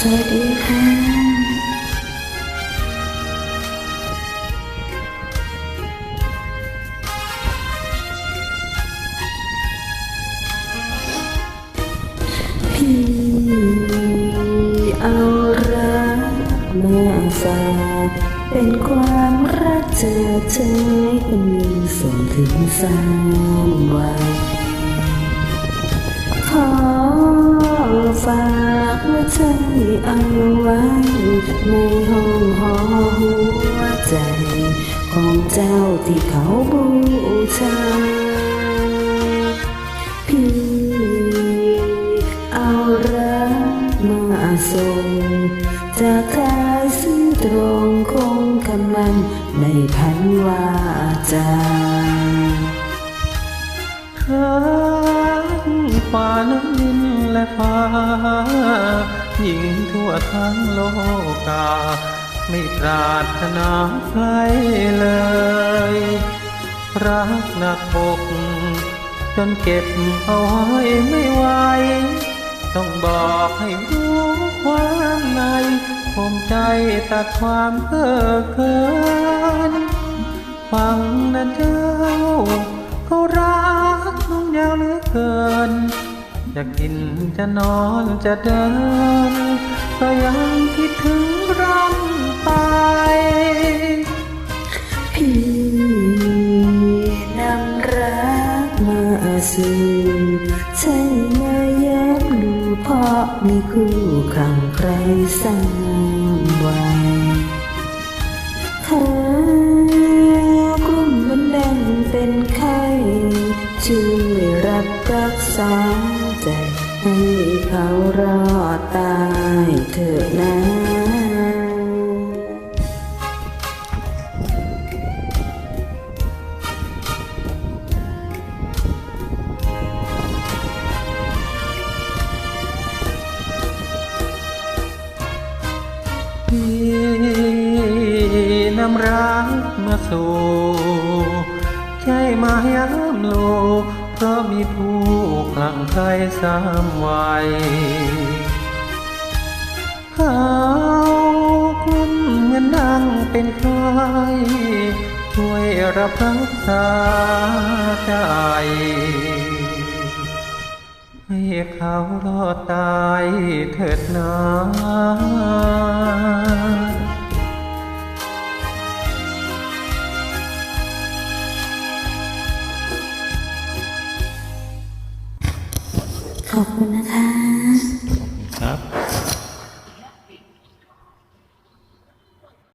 สวัสดีค่ะ พี่เอารักมาฝากเป็นความรักเจอเธอคนหนึ่งส่งถึงสามวันขอฝาก ใจเอาไว้ ในห้องหอหัวใจ ของเจ้าที่เขาบูชาพี่เอารักมาส่งจากทายซื้อตรงคงคำมัน ในพันวาจาทั้งฟ้าน้ำดินและฟ้า หญิงทั่วทั้งโลกา ไม่ปรารถนาใครเลย รักหนักอกจนเก็บเอาไว้ไม่ไหวต้องบอกให้รู้ความในผมใจตัดความเพ้อเกิน ฟังนะเจ้าเขารักน้องยาวเหลือเกิน จะกินจะนอนจะเดินก็ยังคิดถึงร่ำไปพี่นำรักมาสู่ใช่มาย้ำดูเพราะมีคู่ครั้งใครสร้างไว้ขากลุ่มมันแดงเป็นไข้ช่วยรับรักษา ให้เขารอดตายเถิดนะพี่นำรักมาสู่ ช่มายามโล เพราะมีผู้คลั่งไคล้สามวัยเขาคลุ้มเหมือนดังเป็นใครช่วยรับรักษาใจให้เขารอดตายเถิดนา ขอบคุณนะคะ